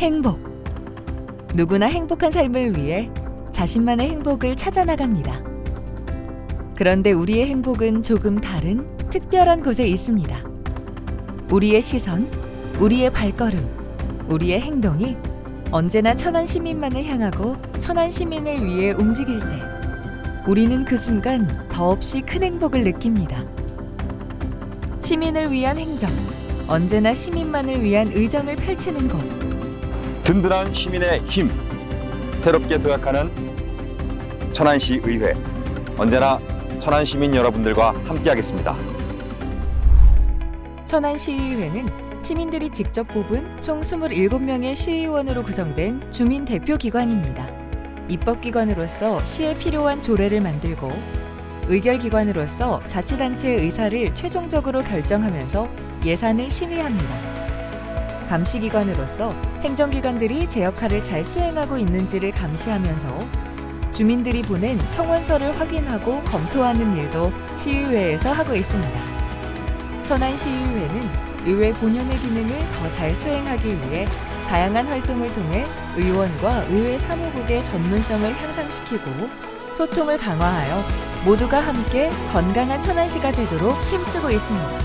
행복. 누구나 행복한 삶을 위해 자신만의 행복을 찾아 나갑니다. 그런데 우리의 행복은 조금 다른 특별한 곳에 있습니다. 우리의 시선, 우리의 발걸음, 우리의 행동이 언제나 천안 시민만을 향하고 천안 시민을 위해 움직일 때 우리는 그 순간 더없이 큰 행복을 느낍니다. 시민을 위한 행정, 언제나 시민만을 위한 의정을 펼치는 곳. 든든한 시민의 힘 새롭게 도약하는 천안시 의회 언제나 천안 시민 여러분들과 함께하겠습니다. 천안 시의회는 시민들이 직접 뽑은 총 27명의 시의원으로 구성된 주민 대표 기관입니다. 입법 기관으로서 시에 필요한 조례를 만들고 의결 기관으로서 자치단체의 의사를 최종적으로 결정하면서 예산을 심의합니다. 감시 기관으로서 행정기관들이 제 역할을 잘 수행하고 있는지를 감시하면서 주민들이 보낸 청원서를 확인하고 검토하는 일도 시의회에서 하고 있습니다. 천안시의회는 의회 본연의 기능을 더 잘 수행하기 위해 다양한 활동을 통해 의원과 의회 사무국의 전문성을 향상시키고 소통을 강화하여 모두가 함께 건강한 천안시가 되도록 힘쓰고 있습니다.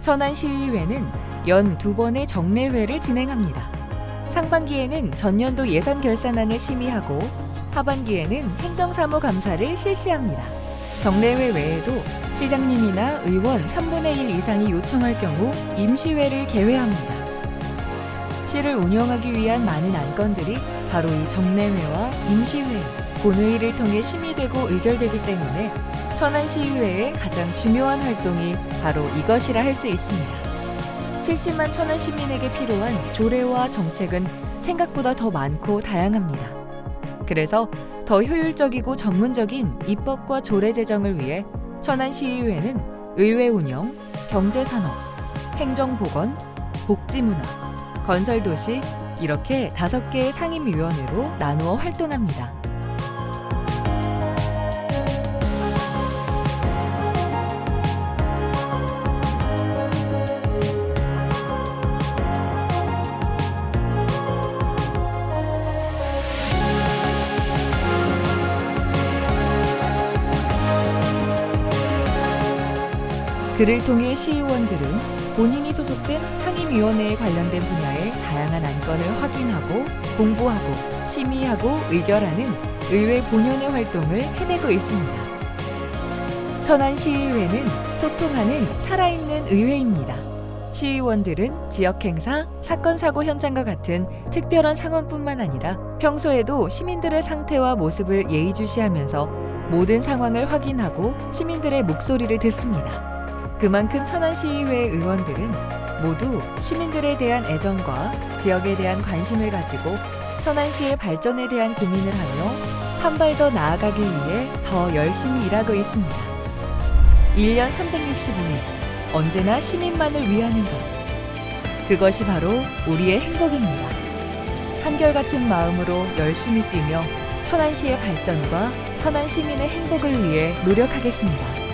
천안시의회는 연 두 번의 정례회를 진행합니다. 상반기에는 전년도 예산 결산안을 심의하고 하반기에는 행정사무 감사를 실시합니다. 정례회 외에도 시장님이나 의원 3분의 1 이상이 요청할 경우 임시회를 개회합니다. 시를 운영하기 위한 많은 안건들이 바로 이 정례회와 임시회, 본회의를 통해 심의되고 의결되기 때문에 천안시의회의 가장 중요한 활동이 바로 이것이라 할 수 있습니다. 70만 천안 시민에게 필요한 조례와 정책은 생각보다 더 많고 다양합니다. 그래서 더 효율적이고 전문적인 입법과 조례 제정을 위해 천안시의회는 의회 운영, 경제산업, 행정보건, 복지문화, 건설도시 이렇게 다섯 개의 상임위원회로 나누어 활동합니다. 그를 통해 시의원들은 본인이 소속된 상임위원회에 관련된 분야의 다양한 안건을 확인하고 공부하고 심의하고 의결하는 의회 본연의 활동을 해내고 있습니다. 천안시의회는 소통하는 살아있는 의회입니다. 시의원들은 지역 행사, 사건 사고 현장과 같은 특별한 상황뿐만 아니라 평소에도 시민들의 상태와 모습을 예의주시하면서 모든 상황을 확인하고 시민들의 목소리를 듣습니다. 그만큼 천안시의회 의원들은 모두 시민들에 대한 애정과 지역에 대한 관심을 가지고 천안시의 발전에 대한 고민을 하며 한 발 더 나아가기 위해 더 열심히 일하고 있습니다. 1년 365일 언제나 시민만을 위하는 것. 그것이 바로 우리의 행복입니다. 한결같은 마음으로 열심히 뛰며 천안시의 발전과 천안 시민의 행복을 위해 노력하겠습니다.